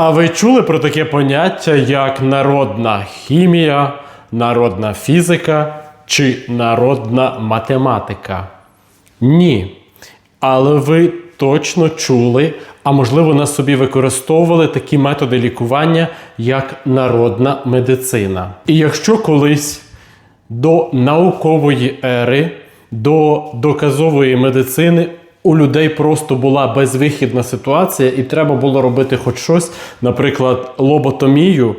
А ви чули про таке поняття, як народна хімія, народна фізика чи народна математика? Ні. Але ви точно чули, а можливо на собі використовували такі методи лікування, як народна медицина. І якщо колись до наукової ери, до доказової медицини у людей просто була безвихідна ситуація, і треба було робити хоч щось, наприклад, лоботомію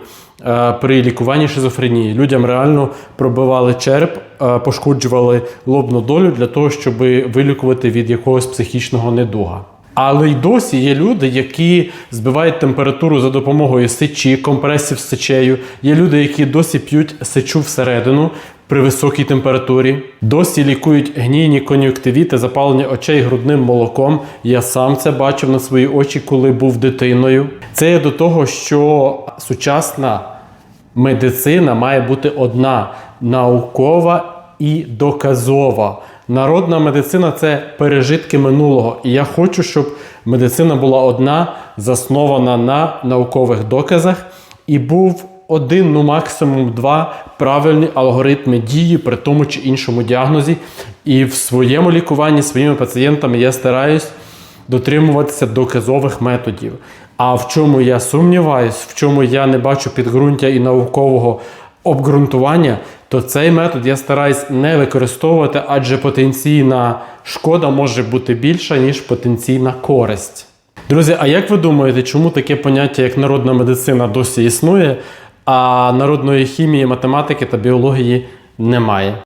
е, при лікуванні шизофренії. Людям реально пробивали череп, е, пошкоджували лобну долю для того, щоб вилікувати від якогось психічного недуга. Але й досі є люди, які збивають температуру за допомогою сечі, компресів з сечею. Є люди, які досі п'ють сечу всередину при високій температурі. Досі лікують гнійні кон'юктивіти, запалення очей грудним молоком. Я сам це бачив на свої очі, коли був дитиною. Це є до того, що сучасна медицина має бути одна наукова і доказова. Народна медицина це пережитки минулого. І я хочу, щоб медицина була одна, заснована на наукових доказах, і був один, ну максимум два правильні алгоритми дії при тому чи іншому діагнозі. І в своєму лікуванні своїми пацієнтами я стараюсь дотримуватися доказових методів. А в чому я сумніваюсь, в чому я не бачу підґрунтя і наукового обґрунтування, то цей метод я стараюсь не використовувати, адже потенційна шкода може бути більша, ніж потенційна користь. Друзі, а як ви думаєте, чому таке поняття, як народна медицина, досі існує, а народної хімії, математики та біології немає?